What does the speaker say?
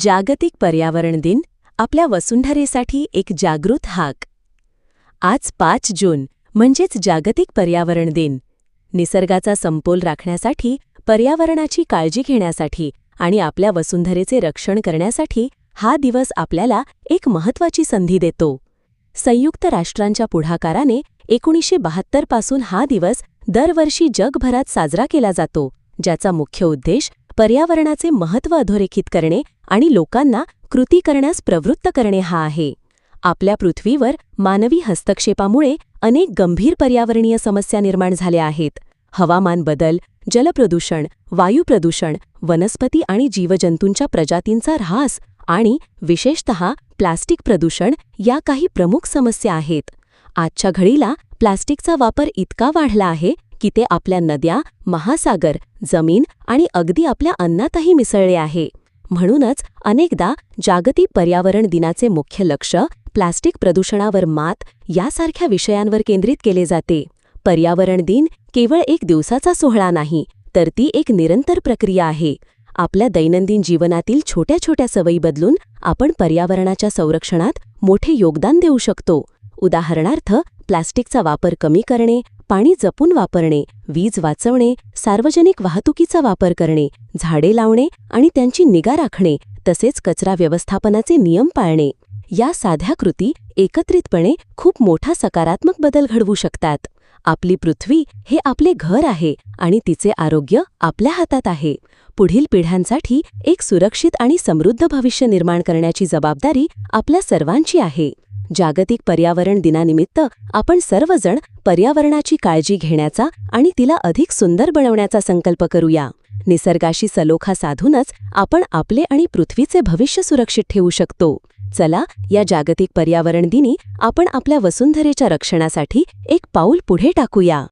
जागतिक पर्यावरण दिन आपल्या वसुंधरेसाठी एक जागृत हाक. आज पाच जून म्हणजेच जागतिक पर्यावरण दिन. निसर्गाचा संपोल राखण्यासाठी पर्यावरणाची काळजी घेण्यासाठी आणि आपल्या वसुंधरेचे रक्षण करण्यासाठी हा दिवस आपल्याला एक महत्त्वाची संधी देतो. संयुक्त राष्ट्रांच्या पुढाकाराने एकोणीसशे बहात्तरपासून हा दिवस दरवर्षी जगभरात साजरा केला जातो ज्याचा मुख्य उद्देश पर्यावरणाचे महत्त्व अधोरेखित करणे आणि लोकांना कृती करण्यास प्रवृत्त करणे हा आहे. आपल्या पृथ्वीवर मानवी हस्तक्षेपामुळे अनेक गंभीर पर्यावरणीय समस्या निर्माण झाल्या आहेत. हवामान बदल जलप्रदूषण वायुप्रदूषण वनस्पती आणि जीवजंतूंच्या प्रजातींचा ऱ्हास आणि विशेषत प्लास्टिक प्रदूषण या काही प्रमुख समस्या आहेत. आजच्या घडीला प्लास्टिकचा वापर इतका वाढला आहे की ते आपल्या नद्या महासागर जमीन आणि अगदी आपल्या अन्नातही मिसळले आहे. म्हणूनच अनेकदा जागतिक पर्यावरण दिनाचे मुख्य लक्ष प्लास्टिक प्रदूषणावर मात यासारख्या विषयांवर केंद्रित केले जाते. पर्यावरण दिन केवळ एक दिवसाचा सोहळा नाही तर ती एक निरंतर प्रक्रिया आहे. आपल्या दैनंदिन जीवनातील छोट्या छोट्या सवयी बदलून आपण पर्यावरणाच्या संरक्षणात मोठे योगदान देऊ शकतो. उदाहरणार्थ प्लास्टिकचा वापर कमी करणे पाणी जपून वापरणे वीज वाचवणे सार्वजनिक वाहतुकीचा वापर करणे झाडे लावणे आणि त्यांची निगा राखणे तसेच कचरा व्यवस्थापनाचे नियम पाळणे. या साध्या कृती एकत्रितपणे खूप मोठा सकारात्मक बदल घडवू शकतात. आपली पृथ्वी हे आपले घर आहे आणि तिचे आरोग्य आपल्या हातात आहे. पुढील पिढ्यांसाठी एक सुरक्षित आणि समृद्ध भविष्य निर्माण करण्याची जबाबदारी आपल्या सर्वांची आहे. जागतिक पर्यावरण दिनानिमित्त आपण सर्वजण पर्यावरणाची काळजी घेण्याचा आणि तिला अधिक सुंदर बनवण्याचा संकल्प करूया. निसर्गाशी सलोखा साधूनच आपण आपले आणि पृथ्वीचे भविष्य सुरक्षित ठेवू शकतो. चला या जागतिक पर्यावरण दिनी आपण आपल्या वसुंधरेच्या रक्षणासाठी एक पाऊल पुढे टाकूया.